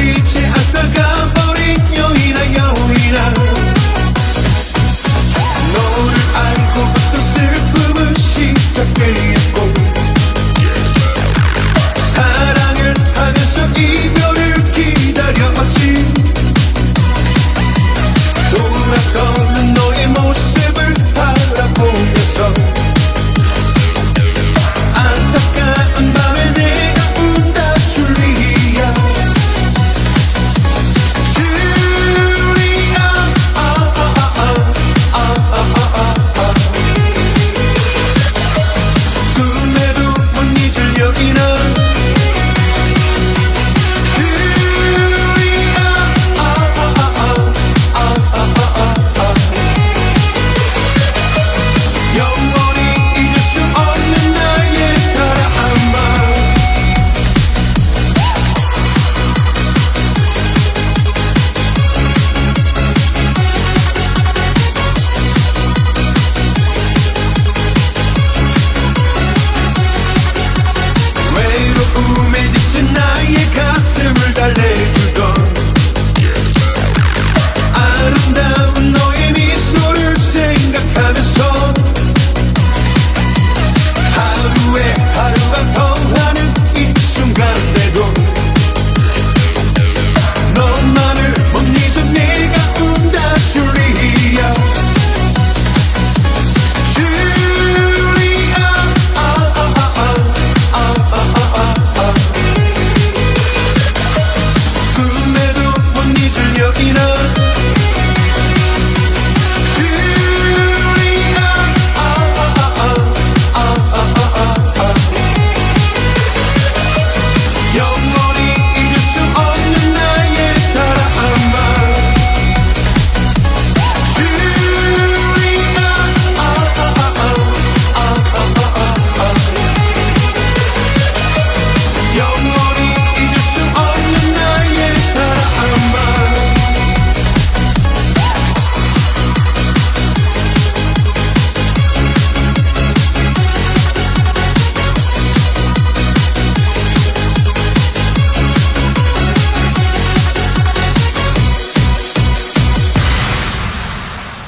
felice hasta el 이나, 너를 알고부터 슬픔은 시작되었고. 사랑을 하면서 이별을 기다렸지. 돌아서는 너의 모습을 바라보며.